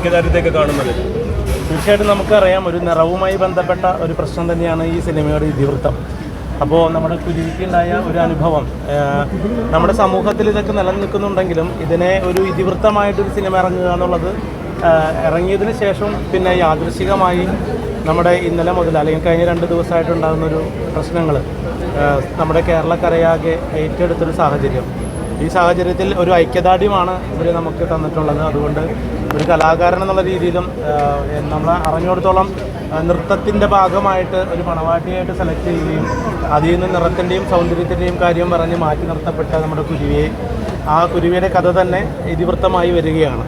ഐക്യദാർഢ്യത്തെയൊക്കെ കാണുന്നത്. തീർച്ചയായിട്ടും നമുക്കറിയാം ഒരു നിറവുമായി ബന്ധപ്പെട്ട ഒരു പ്രശ്നം തന്നെയാണ് ഈ സിനിമയുടെ ഇതിവൃത്തം. അപ്പോൾ നമ്മുടെ കുരുവിക്കുണ്ടായ ഒരു അനുഭവം നമ്മുടെ സമൂഹത്തിൽ ഇതൊക്കെ നിലനിൽക്കുന്നുണ്ടെങ്കിലും ഇതിനെ ഒരു ഇതിവൃത്തമായിട്ടൊരു സിനിമ ഇറങ്ങുക എന്നുള്ളത് ഇറങ്ങിയതിന് ശേഷം പിന്നെ യാദൃശികമായി നമ്മുടെ ഇന്നലെ മുതൽ അല്ലെങ്കിൽ കഴിഞ്ഞ രണ്ട് ദിവസമായിട്ടുണ്ടാകുന്ന ഒരു പ്രശ്നങ്ങൾ നമ്മുടെ കേരളക്കരയാകെ ഏറ്റെടുത്തൊരു സാഹചര്യം. ഈ സാഹചര്യത്തിൽ ഒരു ഐക്യദാർഢ്യമാണ് ഇവർ നമുക്ക് തന്നിട്ടുള്ളത്. അതുകൊണ്ട് ഒരു കലാകാരൻ എന്നുള്ള രീതിയിലും നമ്മൾ അറിഞ്ഞിടത്തോളം നൃത്തത്തിന്റെ ഭാഗമായിട്ട് ഒരു പണവാട്ടിയായിട്ട് സെലക്ട് ചെയ്യുകയും അതിൽ നിന്ന് നിറത്തിന്റെയും സൗന്ദര്യത്തിന്റെയും കാര്യം പറഞ്ഞ് മാറ്റി നിർത്തപ്പെട്ട നമ്മുടെ കുരുവിയെ ആ കുരുവിയുടെ കഥ തന്നെ ഇതിവൃത്തമായി വരികയാണ്.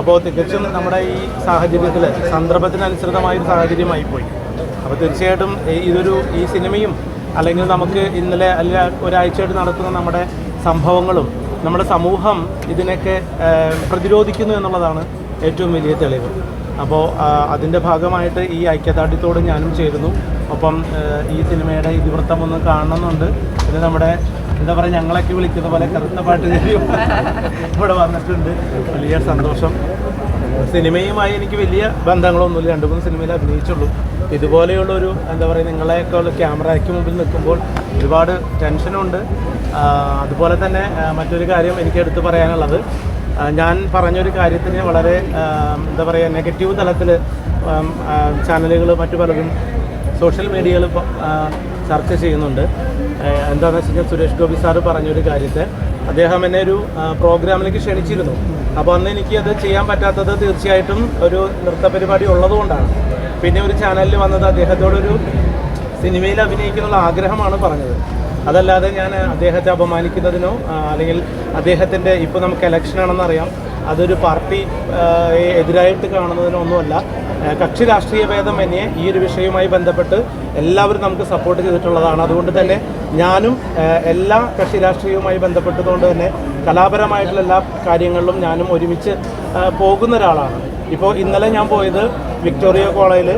അപ്പോൾ തികച്ചും നമ്മുടെ ഈ സാഹചര്യത്തിൽ സന്ദർഭത്തിനനുസൃതമായ ഒരു സാഹചര്യമായി പോയി. അപ്പോൾ തീർച്ചയായിട്ടും ഇതൊരു ഈ സിനിമയും അല്ലെങ്കിൽ നമുക്ക് ഇന്നലെ അല്ല ഒരാഴ്ചയായിട്ട് നടക്കുന്ന നമ്മുടെ സംഭവങ്ങളും നമ്മുടെ സമൂഹം ഇതിനൊക്കെ പ്രതിരോധിക്കുന്നു എന്നുള്ളതാണ് ഏറ്റവും വലിയ തെളിവ്. അപ്പോൾ അതിന്റെ ഭാഗമായിട്ട് ഈ ഐക്യദാർഢ്യത്തോട് ഞാനും ചേരുന്നു. ഒപ്പം ഈ സിനിമയുടെ ഇതിവൃത്തം ഒന്ന് കാണണമെന്നുണ്ട്. ഇത് നമ്മുടെ എന്താ പറയുക ഞങ്ങളൊക്കെ വിളിക്കുന്ന പോലെ കറുത്ത പാട്ട് ഇവിടെ വന്നിട്ടുണ്ട്. വലിയ സന്തോഷം. സിനിമയുമായി എനിക്ക് വലിയ ബന്ധങ്ങളൊന്നുമില്ല. രണ്ട് മൂന്ന് സിനിമയിൽ അഭിനയിച്ചുള്ളൂ. ഇതുപോലെയുള്ള ഒരു എന്താ പറയുക നിങ്ങളെയൊക്കെ ഉള്ള ക്യാമറയ്ക്ക് മുമ്പിൽ നിൽക്കുമ്പോൾ ഒരുപാട് ടെൻഷനുണ്ട്. അതുപോലെ തന്നെ മറ്റൊരു കാര്യം എനിക്ക് എടുത്തു പറയാനുള്ളത്. ഞാൻ പറഞ്ഞൊരു കാര്യത്തിന് വളരെ എന്താ പറയുക നെഗറ്റീവ് തലത്തിൽ ചാനലുകൾ മറ്റു പലതും സോഷ്യൽ മീഡിയകൾ ചർച്ച ചെയ്യുന്നുണ്ട്. എന്താണെന്ന് വെച്ച് കഴിഞ്ഞാൽ സുരേഷ് ഗോപി സാറ് പറഞ്ഞൊരു കാര്യത്തെ അദ്ദേഹം എന്നെ ഒരു പ്രോഗ്രാമിലേക്ക് ക്ഷണിച്ചിരുന്നു. അപ്പോൾ അന്ന് എനിക്ക് അത് ചെയ്യാൻ പറ്റാത്തത് തീർച്ചയായിട്ടും ഒരു നൃത്ത പരിപാടി ഉള്ളതുകൊണ്ടാണ്. പിന്നെ ഒരു ചാനലിൽ വന്നത് അദ്ദേഹത്തോടൊരു സിനിമയിൽ അഭിനയിക്കുന്നുള്ള ആഗ്രഹമാണ് പറഞ്ഞത്. അതല്ലാതെ ഞാൻ അദ്ദേഹത്തെ അപമാനിക്കുന്നതിനോ അല്ലെങ്കിൽ അദ്ദേഹത്തിന്റെ ഇപ്പോൾ നമുക്ക് ഇലക്ഷൻ ആണെന്നറിയാം അതൊരു പാർട്ടി എതിരായിട്ട് കാണുന്നതിനോ ഒന്നുമല്ല. കക്ഷി രാഷ്ട്രീയ ഭേദം എന്നെ ഈ ഒരു വിഷയവുമായി ബന്ധപ്പെട്ട് എല്ലാവരും നമുക്ക് സപ്പോർട്ട് ചെയ്തിട്ടുള്ളതാണ്. അതുകൊണ്ട് തന്നെ ഞാനും എല്ലാ കക്ഷി രാഷ്ട്രീയവുമായി ബന്ധപ്പെട്ടതുകൊണ്ട് തന്നെ കലാപരമായിട്ടുള്ള എല്ലാ കാര്യങ്ങളിലും ഞാനും ഒരുമിച്ച് പോകുന്ന ഒരാളാണ്. ഇപ്പോൾ ഇന്നലെ ഞാൻ പോയത് വിക്ടോറിയ കോളേജിൽ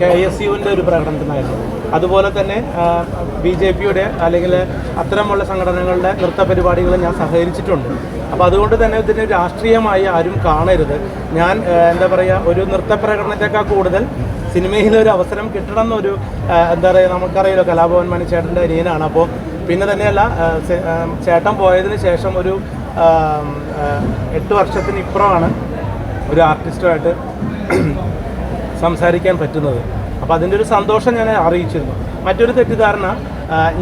കെ എസ് യുവിന്റെ ഒരു പ്രകടനത്തിനായിരുന്നു. അതുപോലെ തന്നെ ബി ജെ പിയുടെ അല്ലെങ്കിൽ അത്തരമുള്ള സംഘടനകളുടെ നൃത്ത പരിപാടികൾ ഞാൻ സഹകരിച്ചിട്ടുണ്ട്. അപ്പോൾ അതുകൊണ്ട് തന്നെ ഇതിന് രാഷ്ട്രീയമായി ആരും കാണരുത്. ഞാൻ എന്താ പറയുക ഒരു നൃത്ത പ്രകടനത്തെക്കാൾ കൂടുതൽ സിനിമയിൽ ഒരു അവസരം കിട്ടണം എന്നൊരു എന്താ പറയുക നമുക്കറിയാലോ കലാഭവൻ മണി ചേട്ടന്റെ അനിയനാണ്. അപ്പോൾ പിന്നെ തന്നെയല്ല ചേട്ടൻ പോയതിന് ശേഷം ഒരു എട്ട് വർഷത്തിന് ഇപ്പുറമാണ് ഒരു ആർട്ടിസ്റ്റുമായിട്ട് സംസാരിക്കാൻ പറ്റുന്നത്. അപ്പോൾ അതിന്റെ ഒരു സന്തോഷം ഞാൻ അറിയിച്ചിരുന്നു. മറ്റൊരു തെറ്റിദ്ധാരണ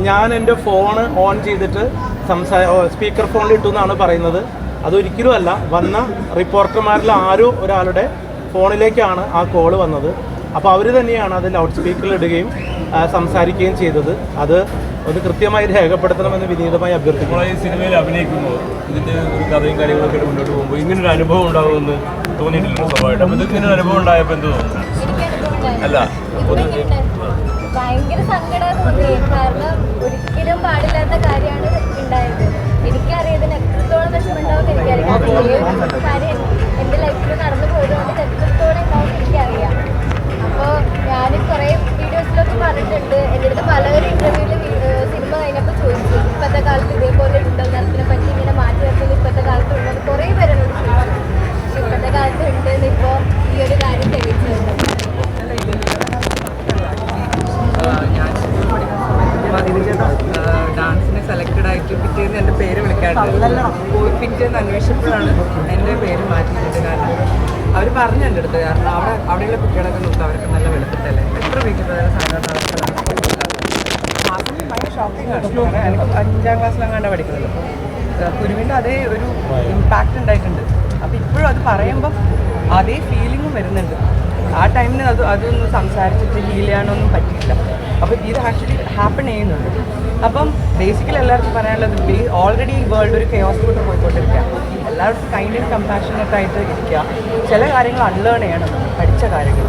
ഞാൻ എന്റെ ഫോണ് ഓൺ ചെയ്തിട്ട് സംസാ സ്പീക്കർ ഫോണിൽ ഇട്ടു എന്നാണ് പറയുന്നത്. അതൊരിക്കലും അല്ല. വന്ന റിപ്പോർട്ടർമാരിൽ ആരോ ഒരാളുടെ ഫോണിലേക്കാണ് ആ കോൾ വന്നത്. അപ്പോൾ അവർ തന്നെയാണ് അത് ലൗഡ് സ്പീക്കറിൽ ഇടുകയും സംസാരിക്കുകയും ചെയ്തത്. അത് ഒന്ന് കൃത്യമായി രേഖപ്പെടുത്തണമെന്ന് വിനീതമായി അഭ്യർത്ഥിക്കുന്നു. ഈ സിനിമയിൽ അഭിനയിക്കുമ്പോൾ ഇതിന്റെ ഒരു കഥയും കാര്യങ്ങളൊക്കെ മുന്നോട്ട് പോകുമ്പോൾ ഇങ്ങനൊരു അനുഭവം ഉണ്ടാകുമെന്ന് തോന്നിയിട്ടില്ല സ്വഭാവമായിട്ട്. അപ്പോൾ ഒരു അനുഭവം ഉണ്ടായപ്പോൾ എന്ത് തോന്നുന്നു? അല്ല, ഭയങ്കര സങ്കടം തോന്നി കാരണം ഒരിക്കലും പാടില്ലാത്ത കാര്യമാണ് ഉണ്ടായത്. എനിക്കറിയതിന് എത്രത്തോളം വിഷമമുണ്ടാവും എനിക്കറിയാം. കാര്യം എന്റെ ലൈഫിൽ നടന്നു പോയതുകൊണ്ട് എത്രത്തോളം ഉണ്ടാവും എനിക്കറിയാം. അപ്പോൾ ഞാൻ കുറേ വീഡിയോസിലൊക്കെ പറഞ്ഞിട്ടുണ്ട്. എന്റെ അടുത്ത് പലവരും ഇന്റർവ്യൂവിൽ സിനിമ കഴിഞ്ഞപ്പോൾ ചോദിച്ചു ഇപ്പോഴത്തെ കാലത്ത് ഇതേപോലെ ഉണ്ടോ നിറത്തിനെ പറ്റി ഇങ്ങനെ മാറ്റി വെക്കുന്നത് ഇപ്പോഴത്തെ കാലത്ത് ഉണ്ടോ കുറേ പേരോട് ചോദിച്ചു. പക്ഷെ ഇപ്പോഴത്തെ കാലത്ത് ഉണ്ട് എന്ന് ഇപ്പോ ഈ ഒരു കാര്യം തെളിയിച്ചു ഞാൻ സമയത്ത് പതിനഞ്ചാം ഡാൻസിന് സെലക്റ്റഡ് ആയിട്ട് പിറ്റേന്ന് എന്റെ പേര് വിളിക്കാറുണ്ട്. പോയി പിറ്റേന്ന് അന്വേഷിച്ചപ്പോഴാണ് എന്റെ പേര് മാറ്റിയിട്ടുണ്ട്. കാരണം അവർ പറഞ്ഞു എന്റെ അടുത്ത് കാരണം അവിടെ അവിടെയുള്ള കുട്ടികളൊക്കെ നോക്കുക അവർക്ക് നല്ല വെളുപ്പിട്ടല്ലേ എത്ര വീട്ടിൽ പോയാലും സാധാരണ ഷോക്കിംഗ് ആണ്. എനിക്ക് അഞ്ചാം ക്ലാസ്സിലെങ്ങാണ്ട് പഠിക്കുന്നത്. കുരുവിന്റെ അതേ ഒരു ഇമ്പാക്റ്റ് ഉണ്ടായിട്ടുണ്ട്. അപ്പോൾ ഇപ്പോഴും അത് പറയുമ്പം അതേ ഫീലിങ്ങും വരുന്നുണ്ട്. ആ ടൈമിന് അത് അതൊന്നും സംസാരിച്ചിട്ട് ഹീൽ ചെയ്യാനൊന്നും പറ്റിയില്ല അപ്പോൾ ഇത് ആക്ച്വലി ഹാപ്പൺ ചെയ്യുന്നുണ്ട്. അപ്പം ബേസിക്കലി എല്ലാവർക്കും പറയാനുള്ളത് ഓൾറെഡി ഈ വേൾഡ് ഒരു കെയോസ് കൂട്ട് പോയിക്കൊണ്ടിരിക്കുക. എല്ലാവർക്കും കൈൻഡ് ആൻഡ് കമ്പാഷനറ്റ് ആയിട്ട് ഇരിക്കുക. ചില കാര്യങ്ങൾ അൺലേൺ ചെയ്യണം. പഠിച്ച കാര്യങ്ങൾ.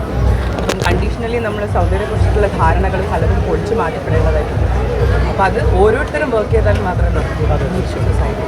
അപ്പം കണ്ടീഷണലി നമ്മൾ സൗന്ദര്യത്തെക്കുറിച്ചിട്ടുള്ള ധാരണകൾ പലതും പൊളിച്ചു മാറ്റപ്പെടേണ്ടതായിട്ടുണ്ട് അപ്പം അത് ഓരോരുത്തരും വർക്ക് ചെയ്താൽ മാത്രമേ നമുക്ക് സൊസൈറ്റി